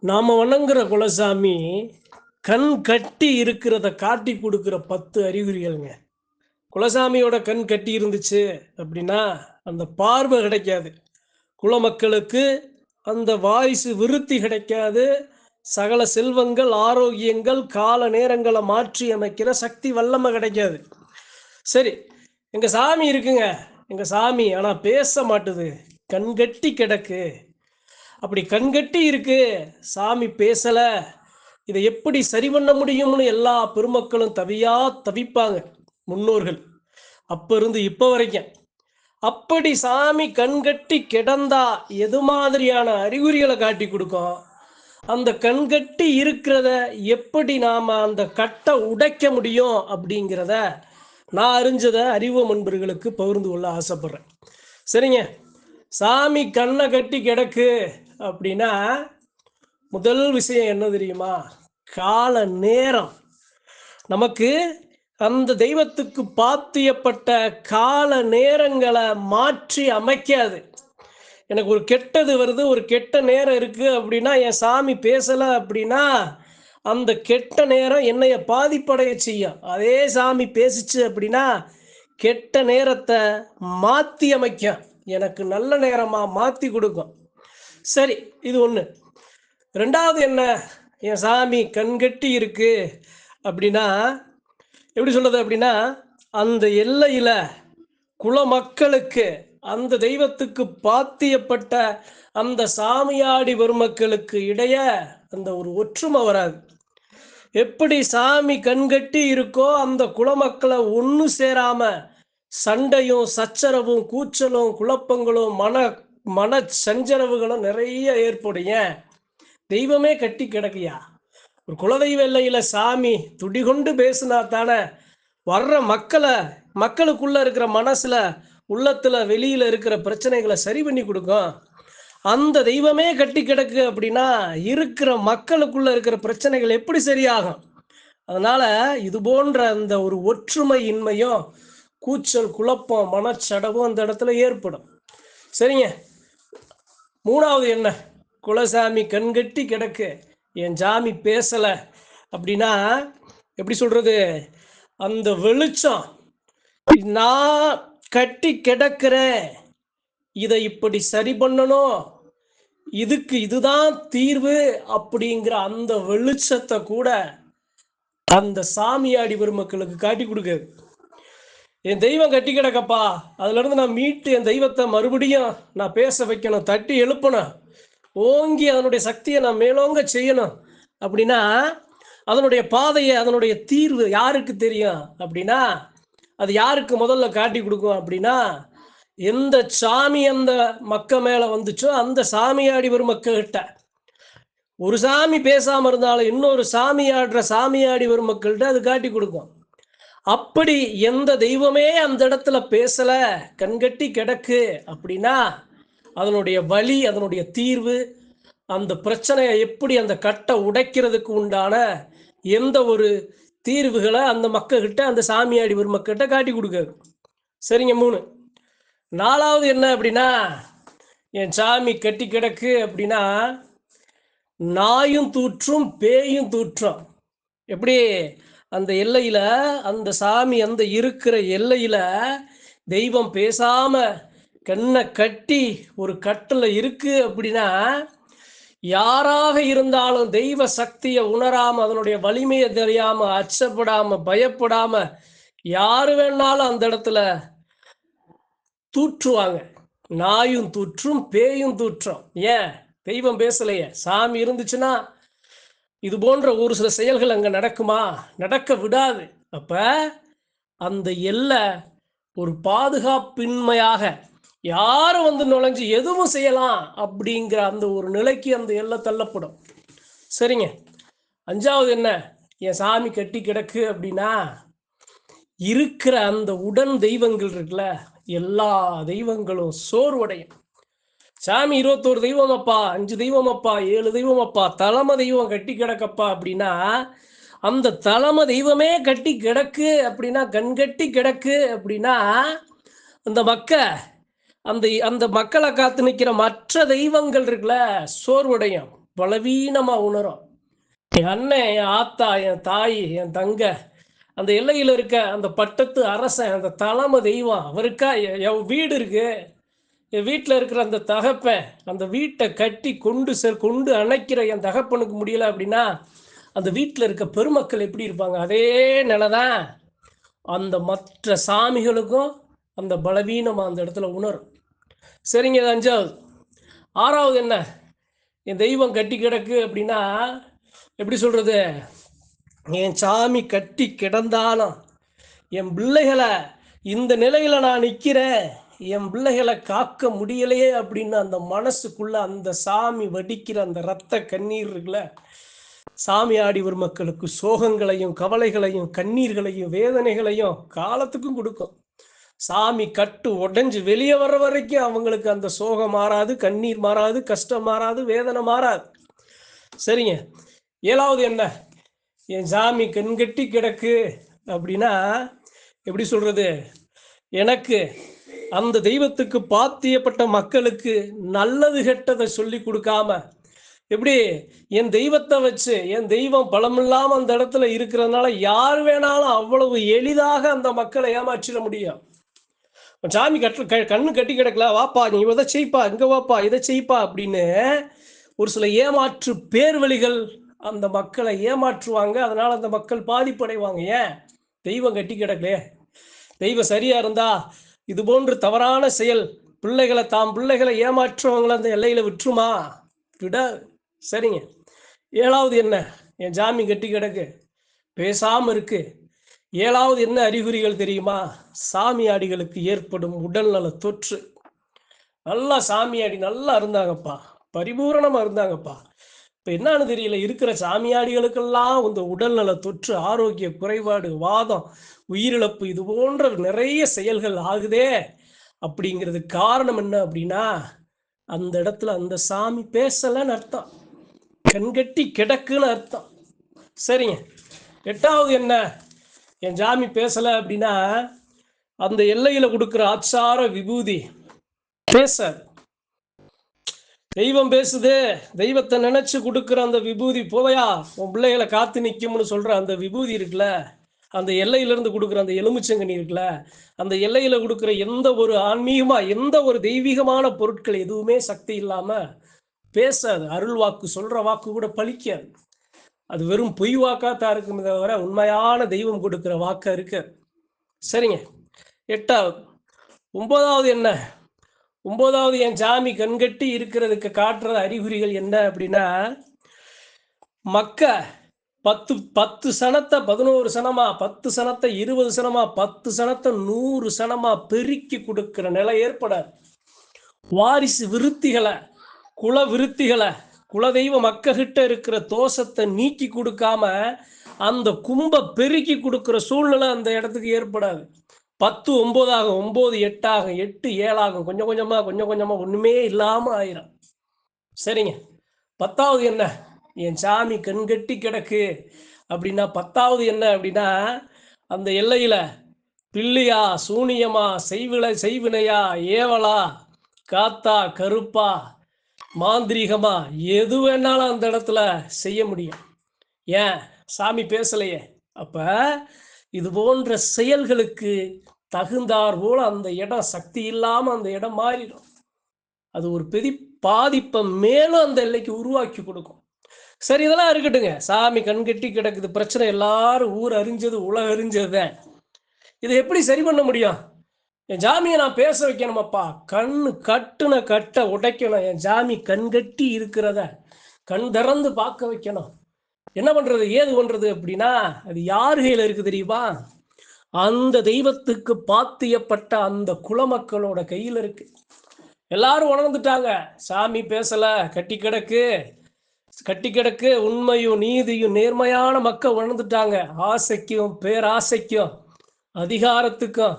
நாம் வணங்குற குலசாமி கண் கட்டி இருக்கிறத காட்டி கொடுக்குற பத்து அறிகுறிகள்ங்க. குலசாமியோட கண் கட்டி இருந்துச்சு அப்படின்னா அந்த பார்வை கிடைக்காது. குலமக்களுக்கு அந்த வாய்ஸ் விருத்தி கிடைக்காது. சகல செல்வங்கள் ஆரோக்கியங்கள் கால நேரங்களை மாற்றி அமைக்கிற சக்தி வல்லமை கிடைக்காது. சரி எங்கள் சாமி இருக்குங்க. எங்கள் சாமி ஆனால் பேச மாட்டுது. கண்கட்டி கிடக்கு. அப்படி கண்கட்டி இருக்கு. சாமி பேசல. இதை எப்படி சரி பண்ண முடியும்னு எல்லா பெருமக்களும் தவியா தவிப்பாங்க முன்னோர்கள். அப்ப இருந்து இப்ப வரைக்கும். அப்படி சாமி கண்கட்டி கிடந்தா எது மாதிரியான அறிகுறிகளை காட்டி கொடுக்கும்? அந்த கண்கட்டி இருக்கிறத எப்படி நாம அந்த கட்டை உடைக்க முடியும் அப்படிங்கிறத நான் அறிஞ்சதை அறிவு நண்பர்களுக்கு பகிர்ந்து கொள்ள ஆசைப்படுறேன். சரிங்க. சாமி கண்ணை கட்டி கிடக்கு. அப்படின்னா முதல் விஷயம் என்ன தெரியுமா? கால நேரம். நமக்கு அந்த தெய்வத்துக்கு பாத்தியப்பட்ட கால நேரங்களை மாற்றி அமைக்காது. எனக்கு ஒரு கெட்டது வருது ஒரு கெட்ட நேரம் இருக்கு அப்படின்னா என் சாமி பேசலை அப்படின்னா அந்த கெட்ட நேரம் என்னைய பாதிப்படைய செய்யும். அதே சாமி பேசிச்சு அப்படின்னா கெட்ட நேரத்தை மாற்றி அமைக்கும். எனக்கு நல்ல நேரமாக மாற்றி கொடுக்கும். சரி இது ஒன்று ரெண்டாவது என்ன? என் சாமி கண்கட்டி இருக்கு அப்படின்னா எப்படி சொல்றது அப்படின்னா அந்த எல்லையில குலமக்களுக்கு அந்த தெய்வத்துக்கு பாத்தியப்பட்ட அந்த சாமியாடி பெருமக்களுக்கு இடையே அந்த ஒரு ஒற்றுமை வராது. எப்படி சாமி கண்கட்டி இருக்கோ அந்த குலமக்களை ஒன்று சேராம சண்டையும் சச்சரவும் கூச்சலும் குழப்பங்களும் மன மன சஞ்சரவுகளும் நிறைய ஏற்படும். ஏன்? தெய்வமே கட்டி கிடக்குயா? ஒரு குலதெய்வ இல்லையில சாமி துடிகொண்டு பேசுனா தானே வர்ற மக்களை மக்களுக்குள்ள இருக்கிற மனசுல உள்ளத்துல வெளியில இருக்கிற பிரச்சனைகளை சரி பண்ணி கொடுக்கும். அந்த தெய்வமே கட்டி கிடக்கு அப்படின்னா இருக்கிற மக்களுக்குள்ள இருக்கிற பிரச்சனைகள் எப்படி சரியாகும்? அதனால இது போன்ற அந்த ஒரு ஒற்றுமை இன்மையும் கூச்சல் குழப்பம் மனச்சடவும் அந்த இடத்துல ஏற்படும். சரிங்க? மூணாவது என்ன? குலசாமி கண்கட்டி கிடக்கு. என் ஜாமி பேசலை. அப்படின்னா எப்படி சொல்றது? அந்த வெளிச்சம். நான் கட்டி கிடக்கிறேன். இதை இப்படி சரி பண்ணணும். இதுக்கு இதுதான் தீர்வு அப்படிங்கிற அந்த வெளிச்சத்தை கூட அந்த சாமியாடி பெருமக்களுக்கு காட்டி கொடுக்க என் தெய்வம் கட்டி கிடக்கப்பா. அதுலேருந்து நான் மீட்டு என் தெய்வத்தை மறுபடியும் நான் பேச வைக்கணும் தட்டி எழுப்பணும். ஓங்கி அதனுடைய சக்தியை நான் மேலோங்க செய்யணும். அப்படின்னா அதனுடைய பாதையை அதனுடைய தீர்வு யாருக்கு தெரியும்? அப்படின்னா அது யாருக்கு முதல்ல காட்டி கொடுக்கும்? அப்படின்னா எந்த சாமி அந்த மக்க மேலே வந்துச்சோ அந்த சாமியாடி வரும் மக்கள்கிட்ட. ஒரு சாமி பேசாமல் இருந்தாலும் இன்னொரு சாமியாடுற சாமியாடி வரும் மக்கள்கிட்ட அது காட்டி கொடுக்கும். அப்படி எந்த தெய்வமே அந்த இடத்துல பேசல. கண்கட்டி கிடக்கு அப்படின்னா அதனுடைய வழி அதனுடைய தீர்வு அந்த பிரச்சனையை எப்படி அந்த கட்டை உடைக்கிறதுக்கு உண்டான எந்த ஒரு தீர்வுகளை அந்த மக்கள்கிட்ட அந்த சாமியாடி ஒரு மக்கள்கிட்ட காட்டி கொடுக்காரு சரிங்க மூணு. நாலாவது என்ன அப்படின்னா என் சாமி கட்டி கிடக்கு அப்படின்னா நாயும் தூற்றும் பேயும் தூற்றும் எப்படி? அந்த எல்லையில அந்த சாமி அந்த இருக்கிற எல்லையில தெய்வம் பேசாம கண்ணை கட்டி ஒரு கட்டில் இருக்கு அப்படின்னா யாராக இருந்தாலும் தெய்வ சக்தியை உணராம அதனுடைய வலிமையை தெரியாம அச்சப்படாம பயப்படாம யாரு வேணாலும் அந்த இடத்துல தூற்றுவாங்க. நாயும் தூற்றும் பேயும் தூற்றும். ஏன்? தெய்வம் பேசலையே. சாமி இருந்துச்சுன்னா இது போன்ற ஒரு சில செயல்கள் அங்கே நடக்குமா? நடக்க விடாது. அப்போ அந்த எல்லை ஒரு பாதுகாப்பின்மையாக யாரும் வந்து நுழைஞ்சு எதுவும் செய்யலாம் அப்படிங்கிற அந்த ஒரு நிலைக்கு அந்த எல்லை தள்ளப்படும். சரிங்க. அஞ்சாவது என்ன? என் சாமி கட்டி கிடக்கு அப்படின்னா இருக்கிற அந்த உடன் தெய்வங்கள் இருக்குல்ல எல்லா தெய்வங்களும் சோர்வடையும். சாமி இருபத்தோரு தெய்வம் அப்பா அஞ்சு தெய்வம் அப்பா ஏழு தெய்வம் அப்பா தலைமை தெய்வம் கட்டி கிடக்கப்பா அப்படின்னா அந்த தலைமை தெய்வமே கட்டி கிடக்கு அப்படின்னா கண்கட்டி கிடக்கு அப்படின்னா அந்த மக்க அந்த அந்த மக்களை காத்து நிற்கிற மற்ற தெய்வங்கள் இருக்குல்ல சோர்வடையும் பலவீனமா உணரும். என் அண்ணன் என் ஆத்தா என் தாய் என் தங்க அந்த எல்லையில் இருக்க அந்த பட்டத்து அரசன் அந்த தலைமை தெய்வம் அவருக்கா எ- என் வீடு இருக்குது வீட்டில் இருக்கிற அந்த தகப்பன் அந்த வீட்டை கட்டி கொண்டு செல் கொண்டு அணைக்கிற என் தகப்பனுக்கு முடியல அப்படின்னா அந்த வீட்டில் இருக்க பெருமக்கள் எப்படி இருப்பாங்க? அதே நிலை தான் அந்த மற்ற சாமிகளுக்கும் அந்த பலவீனம் அந்த இடத்துல உணரும். சரிங்க இது அஞ்சாவது. ஆறாவது என்ன? என் தெய்வம் கட்டி கிடக்கு அப்படின்னா எப்படி சொல்கிறது என் சாமி கட்டி கிடந்தாலும் என் பிள்ளைகளை இந்த நிலையில் நான் நிற்கிறேன் என் பிள்ளைகளை காக்க முடியலையே அப்படின்னு அந்த மனசுக்குள்ள அந்த சாமி வடிக்கிற அந்த ரத்த கண்ணீர் இருக்குல்ல? சாமி ஆடிவர் மக்களுக்கு சோகங்களையும் கவலைகளையும் கண்ணீர்களையும் வேதனைகளையும் காலத்துக்கும் கொடுக்கும். சாமி கட்டு உடைஞ்சு வெளியே வர்ற வரைக்கும் அவங்களுக்கு அந்த சோகம் மாறாது கண்ணீர் மாறாது கஷ்டம் மாறாது வேதனை மாறாது. சரிங்க. ஏழாவது என்ன? என் சாமி கண்கட்டி கிடக்கு அப்படின்னா எப்படி சொல்றது? எனக்கு அந்த தெய்வத்துக்கு பாத்தியப்பட்ட மக்களுக்கு நல்லது கெட்டதை சொல்லி கொடுக்காம எப்படி? என் தெய்வத்தை வச்சு என் தெய்வம் பலமில்லாம அந்த இடத்துல இருக்கிறதுனால யார் வேணாலும் அவ்வளவு எளிதாக அந்த மக்களை ஏமாற்றிட முடியும். சாமி கட்டு க- கண்ணு கட்டி கிடக்கல வாப்பா நீ இதை செய்ப்பா இங்க வாப்பா இதை செய்ப்பா அப்படின்னு ஒரு சில ஏமாற்று பேர்வழிகள் அந்த மக்களை ஏமாற்றுவாங்க. அதனால அந்த மக்கள் பாதிப்படைவாங்க. ஏன்? தெய்வம் கட்டி கிடக்கலையே. தெய்வம் சரியா இருந்தா இது போன்று தவறான செயல் பிள்ளைகளை தாம் பிள்ளைகளை ஏமாற்றுவங்களை அந்த எல்லையில் விட்டுருமா? விட சரிங்க. ஏழாவது என்ன? என் ஜாமி கட்டி கிடக்கு. பேசாமல் இருக்கு. ஏழாவது என்ன அறிகுறிகள் தெரியுமா? சாமியாடிகளுக்கு ஏற்படும் உடல்நல தொற்று. நல்லா சாமியாடி நல்லா இருந்தாங்கப்பா. பரிபூரணமாக இருந்தாங்கப்பா. இப்போ என்னன்னு தெரியல? இருக்கிற சாமியாடிகளுக்கெல்லாம் இந்த உடல்நல தொற்று ஆரோக்கிய குறைபாடு வாதம் உயிரிழப்பு இது போன்ற நிறைய செயல்கள் ஆகுதே. அப்படிங்கிறது காரணம் என்ன அப்படின்னா அந்த இடத்துல அந்த சாமி பேசலன்னு அர்த்தம். கண்கட்டி கிடக்குன்னு அர்த்தம். சரிங்க. எட்டாவது என்ன? என் சாமி பேசலை அப்படின்னா அந்த எல்லையில் கொடுக்குற ஆச்சார விபூதி. பேசாது தெய்வம் பேசுது. தெய்வத்தை நினைச்சு கொடுக்குற அந்த விபூதி போவையா? உன் பிள்ளைகளை காத்து நிற்கும்னு சொல்ற அந்த விபூதி இருக்குல்ல. அந்த எல்லையிலிருந்து கொடுக்குற அந்த எலுமிச்சங்கனி இருக்குல்ல அந்த எல்லையில கொடுக்குற எந்த ஒரு ஆன்மீகமா எந்த ஒரு தெய்வீகமான பொருட்கள் எதுவுமே சக்தி இல்லாம பேசாது. அருள் வாக்கு சொல்ற வாக்கு கூட பழிக்காது. அது வெறும் பொய் வாக்கா தான் இருக்குமே தவிர உண்மையான தெய்வம் கொடுக்குற வாக்கா இருக்கு. சரிங்க. எட்டாவது. ஒன்பதாவது என்ன? ஒன்பதாவது என் சாமி கண்கட்டி இருக்கிறதுக்கு காட்டுற அறிகுறிகள் என்ன அப்படின்னா மக்க பத்து பத்து சனத்தை பதினோரு சனமா பத்து சனத்தை இருபது சனமா பத்து சனத்தை நூறு சனமா பெருக்கி கொடுக்கிற நிலை ஏற்படாது வாரிசு விருத்திகளை குல விருத்திகளை குலதெய்வ மக்ககிட்ட இருக்கிற தோஷத்தை நீக்கி கொடுக்காம அந்த கும்ப பெருக்கி கொடுக்குற சூழ்நிலை அந்த இடத்துக்கு ஏற்படாது. பத்து ஒம்போதாகும் ஒம்பது எட்டாகும் எட்டு ஏழாகும் கொஞ்சம் கொஞ்சமாக கொஞ்சம் கொஞ்சமாக ஒன்றுமே இல்லாமல் ஆயிரும். சரிங்க. பத்தாவது என்ன? என் சாமி கண்கட்டி கிடக்கு. அப்படின்னா பத்தாவது என்ன அப்படின்னா அந்த எல்லையில பில்லியா சூனியமா செய்விலை செய்வினையா ஏவலா காத்தா கருப்பா மாந்திரீகமா எது வேணாலும் அந்த இடத்துல செய்ய முடியும். ஏன்? சாமி பேசலையே. அப்ப இது போன்ற செயல்களுக்கு தகுந்தார் போல அந்த இடம் சக்தி இல்லாம அந்த இடம் மாறிடும். அது ஒரு பெரிய பாதிப்பை மேலும் அந்த எல்லைக்கு உருவாக்கி கொடுக்கும். சரி இதெல்லாம் இருக்கட்டுங்க. சாமி கண்கட்டி கிடக்குது. பிரச்சனை எல்லாரும் ஊர் அறிஞ்சது உலக அறிஞ்சதுதான் இதை எப்படி சரி பண்ண முடியும்? என் ஜாமியை நான் பேச வைக்கணுமாப்பா? கண் கட்டுன கட்ட உடைக்கணும். என் ஜாமி கண்கட்டி இருக்கிறத கண் திறந்து பார்க்க வைக்கணும். என்ன பண்றது? ஏது பண்றது அப்படின்னா அது யார் கையில் இருக்கு தெரியுமா? அந்த தெய்வத்துக்கு பாத்தியப்பட்ட அந்த குலமக்களோட கையில் இருக்கு. எல்லாரும் உணர்ந்துட்டாங்க. சாமி பேசல கட்டி கிடக்கு. கட்டி கிடக்க உண்மையும் நீதியும் நேர்மையான மக்கள் உணர்ந்துட்டாங்க. ஆசைக்கும் பேராசைக்கும் அதிகாரத்துக்கும்.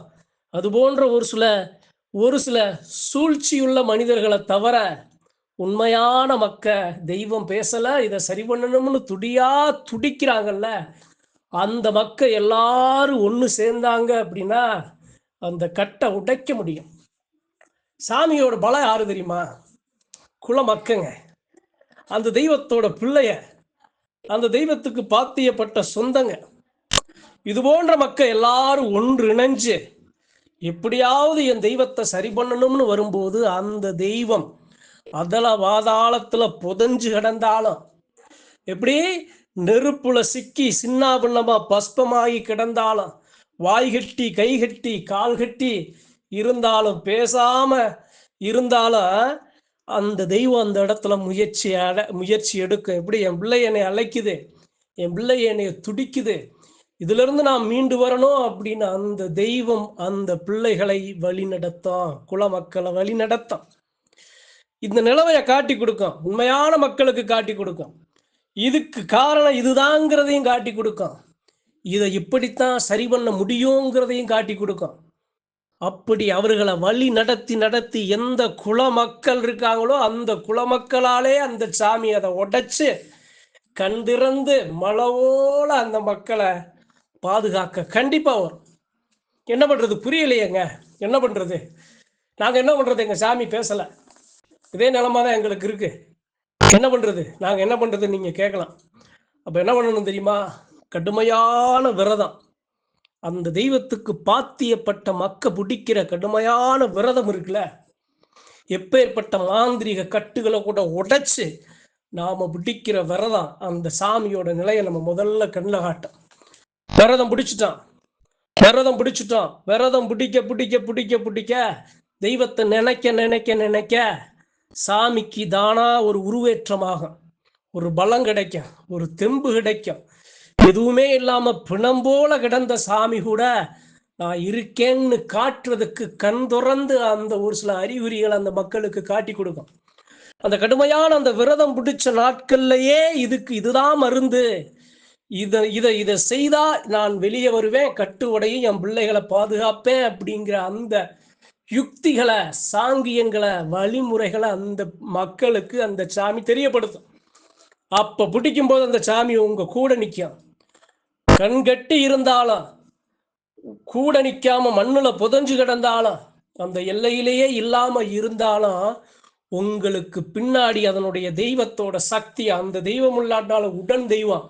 அது போன்ற ஒரு சில ஒரு சில சூழ்ச்சியுள்ள மனிதர்களை தவிர உண்மையான மக்க தெய்வம் பேசல இதை சரி பண்ணணும்னு துடியா துடிக்கிறாங்கல்ல அந்த மக்க எல்லாரும் ஒன்று சேர்ந்தாங்க அப்படின்னா அந்த கட்டை உடைக்க முடியும். சாமியோட பலம் யாரு தெரியுமா? குல மக்கங்க அந்த தெய்வத்தோட பிள்ளைய அந்த தெய்வத்துக்கு பாத்தியப்பட்ட சொந்தங்க. இது போன்ற மக்கள் எல்லாரும் ஒன்றிணைஞ்சு எப்படியாவது என் தெய்வத்தை சரி பண்ணணும்னு வரும்போது அந்த தெய்வம் அதல வாதாளத்துல புதஞ்சு கிடந்தாலும் எப்படி நெருப்புல சிக்கி சின்னாபின்னமா பஸ்பமாகி கிடந்தாலும் வாய் கட்டி கை கட்டி கால் கட்டி இருந்தாலும் பேசாம இருந்தாலும் அந்த தெய்வம் அந்த இடத்துல முயற்சி அட முயற்சி எடுக்கும் எப்படி என் பிள்ளை என்னை அழைக்குது? என் பிள்ளை என்னை துடிக்குது? இதுல இருந்து நான் மீண்டு வரணும் அப்படின்னு அந்த தெய்வம் அந்த பிள்ளைகளை வழி நடத்தான் குல மக்களை வழி நடத்தான் இந்த நிலவையை காட்டி கொடுக்கும். உண்மையான மக்களுக்கு காட்டி கொடுக்கும். இதுக்கு காரணம் இதுதாங்கிறதையும் காட்டி கொடுக்கும். இதை இப்படித்தான் சரி பண்ண முடியுங்கிறதையும் காட்டி கொடுக்கும். அப்படி அவர்களை வழி நடத்தி நடத்தி எந்த குல மக்கள் இருக்காங்களோ அந்த குல மக்களாலே அந்த சாமி அதை உடைச்சு கண் திறந்து மலவோல அந்த மக்களை பாதுகாக்க கண்டிப்பா வரும். என்ன பண்றது? புரியலையேங்க. என்ன பண்றது? நாங்க என்ன பண்றது? எங்க சாமி பேசல. இதே நிலமா தான் எங்களுக்கு இருக்கு. என்ன பண்றது? நாங்க என்ன பண்றது நீங்க கேட்கலாம். அப்ப என்ன பண்ணணும் தெரியுமா? கடுமையான விரதம். அந்த தெய்வத்துக்கு பாத்தியப்பட்ட மக்க பிடிக்கிற கடுமையான விரதம் இருக்குல்ல? எப்பேற்பட்ட மாந்திரிக கட்டுகளை கூட உடைச்சு நாம பிடிக்கிற விரதம் அந்த சாமியோட நிலையை நம்ம முதல்ல கண்ணில் காட்டும் விரதம் பிடிச்சிட்டான். விரதம் பிடிச்சிட்டான். விரதம் பிடிக்க பிடிக்க பிடிக்க பிடிக்க தெய்வத்தை நினைக்க நினைக்க நினைக்க சாமிக்கு தானா ஒரு உருவேற்றமாகும். ஒரு பலம் கிடைக்கும். ஒரு தெம்பு கிடைக்கும். எதுவுமே இல்லாம பிணம் போல கிடந்த சாமி கூட நான் இருக்கேன்னு காட்டுறதுக்கு கண் துறந்து அந்த ஒரு சில அறிகுறிகள் அந்த மக்களுக்கு காட்டி கொடுக்கும். அந்த கடுமையான அந்த விரதம் பிடிச்ச நாட்கள்லயே இதுக்கு இதுதான் மருந்து. இதை இதை இதை செய்தா நான் வெளியே வருவேன் கட்டுவடையும் என் பிள்ளைகளை பாதுகாப்பேன் அப்படிங்கிற அந்த யுக்திகளை சாங்கியங்களை வழிமுறைகளை அந்த மக்களுக்கு அந்த சாமி தெரியப்படுத்தும். அப்ப பிடிக்கும் போது அந்த சாமி உங்க கூட நிற்கும் கண்கட்டி இருந்தாலும் கூட நிற்காம மண்ணுல புதஞ்சு கிடந்தாலும் அந்த எல்லையிலேயே இல்லாம இருந்தாலும் உங்களுக்கு பின்னாடி அதனுடைய தெய்வத்தோட சக்தி அந்த தெய்வம் இல்லாட்டாலும் உடன் தெய்வம்.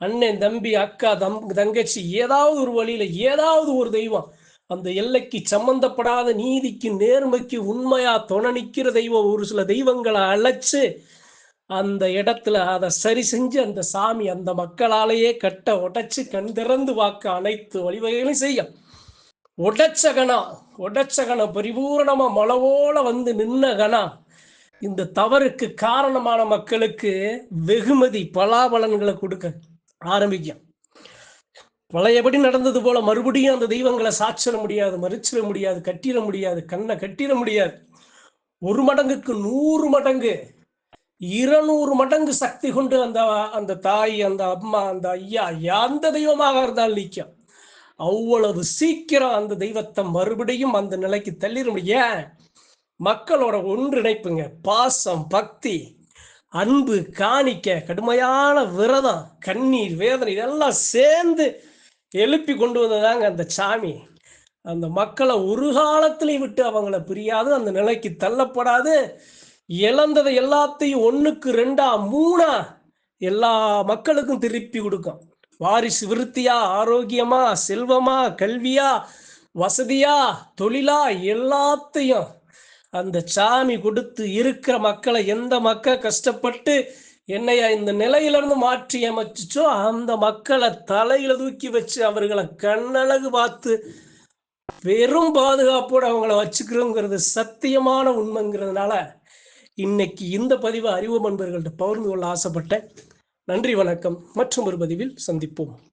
அண்ணன் தம்பி அக்கா தம் தங்கச்சி ஏதாவது ஒரு வழியில ஏதாவது ஒரு தெய்வம். அந்த எல்லைக்கு சம்பந்தப்படாத நீதிக்கு நேர்மைக்கு உண்மையா துணை நிற்கிற தெய்வம் ஒரு சில தெய்வங்களை அழைச்சு அந்த இடத்துல அதை சரி செஞ்சு அந்த சாமி அந்த மக்களாலேயே கட்ட உடைச்சு கண் திறந்து வாக்க அனைத்து வழிவகைகளையும் செய்யும். உடைச்ச கணா உடைச்ச கணம் பரிபூரணமா மலவோல வந்து நின்ன கணா இந்த தவறுக்கு காரணமான மக்களுக்கு வெகுமதி பலாபலன்களை கொடுக்க ஆரம்பிக்கும். பழையபடி நடந்தது போல மறுபடியும் அந்த தெய்வங்களை சாச்சிட முடியாது மறிச்சிட முடியாது கட்டிட முடியாது கண்ணை கட்டிட முடியாது. ஒரு மடங்குக்கு நூறு மடங்கு இருநூறு மடங்கு சக்தி கொண்டு அந்த அந்த தாய் அந்த அம்மா அந்த ஐயா எந்த தெய்வமாக இருந்தாலும் நிற்கும். அவ்வளவு சீக்கிரம் அந்த தெய்வத்தை மறுபடியும் அந்த நிலைக்கு தள்ளிட முடியும். மக்களோட ஒன்றிணைப்புங்க பாசம் பக்தி அன்பு காணிக்க கடுமையான விரதம் கண்ணீர் வேதனை இதெல்லாம் சேர்ந்து எழுப்பி கொண்டு வந்ததாங்க அந்த சாமி. அந்த மக்களை ஒரு காலத்திலையும் விட்டு அவங்கள பிரியாது அந்த நிலைக்கு தள்ளப்படாது. இழந்ததை எல்லாத்தையும் ஒன்றுக்கு ரெண்டா மூணா எல்லா மக்களுக்கும் திருப்பி கொடுக்கும். வாரிசு விருத்தியா ஆரோக்கியமா செல்வமா கல்வியா வசதியா தொழிலா எல்லாத்தையும் அந்த சாமி கொடுத்து இருக்கிற மக்களை எந்த மக்கள் கஷ்டப்பட்டு என்னைய இந்த நிலையிலிருந்து மாற்றி அமைச்சிச்சோ அந்த மக்களை தலையில தூக்கி வச்சு அவர்களை கண்ணழகு பார்த்து வெறும் பாதுகாப்போடு அவங்கள வச்சுக்கிறோங்கிறது சத்தியமான உண்மைங்கிறதுனால இன்னைக்கு இந்த பதிவு அறிவு நண்பர்கள்ட்ட பகிர்ந்து கொள்ள ஆசைப்பட்டேன். நன்றி வணக்கம். மற்றும் ஒரு பதிவில் சந்திப்போம்.